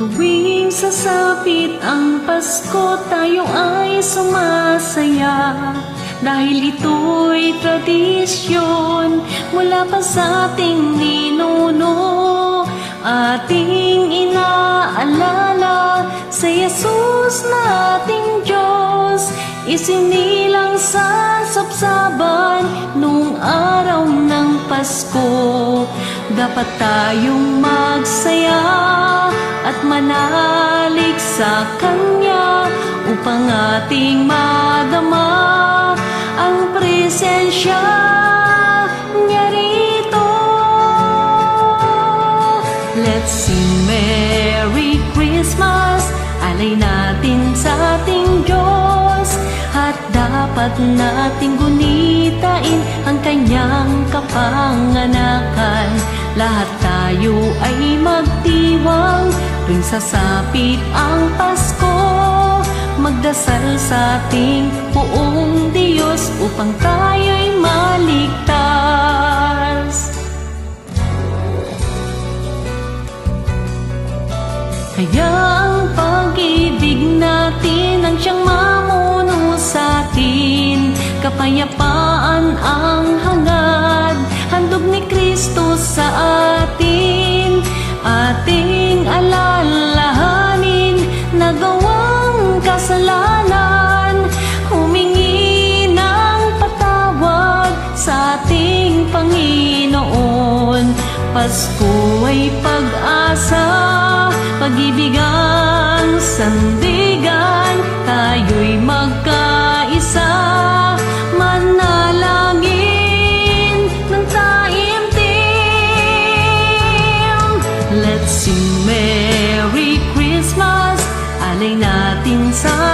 Tuwing sasapit ang Pasko, tayo ay sumasaya. Dahil ito'y tradisyon mula pa sa ating ninuno. Ating inaalala sa Jesus na ating Diyos Isinilang sa sapsaban nung araw ng Pasko. Dapat tayong magsaya at manalig sa Kanya upang ating madama ang presensya niya rito. Let's sing Merry Christmas, alay natin sa ating Diyos at dapat nating gunitain ang kanyang kapanganakan. Lahat tayo ay magdiwang tuwing sasapit ang Pasko. Magdasal sa ating buong Diyos upang tayo'y maligtas. Kaya ang pag-ibig natin ang siyang mamuno sa atin Kapayapaan ang Pasko ay pag-asa Pag-ibig ang sandigan Tayo'y magkaisa. Manalangin ng taimtim. Let's sing Merry Christmas. Alay natin sa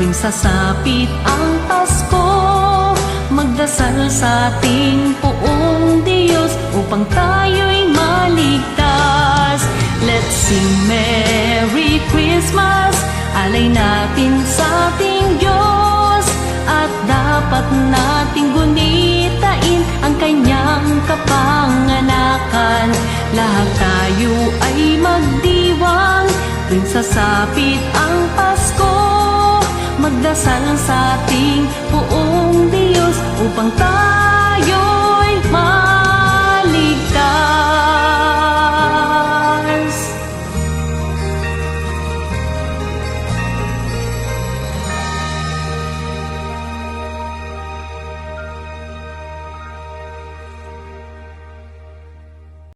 Tuwing sasapit ang Pasko. Magdasal sa ating poong Diyos Upang tayo'y maligtas. Let's sing Merry Christmas. Alay natin sa ating Diyos. At dapat nating gunitain Ang kanyang kapanganakan. Lahat tayo ay magdiwang. Tuwing sasapit ang Pasko Magdasal sa ating buong Diyos Upang tayo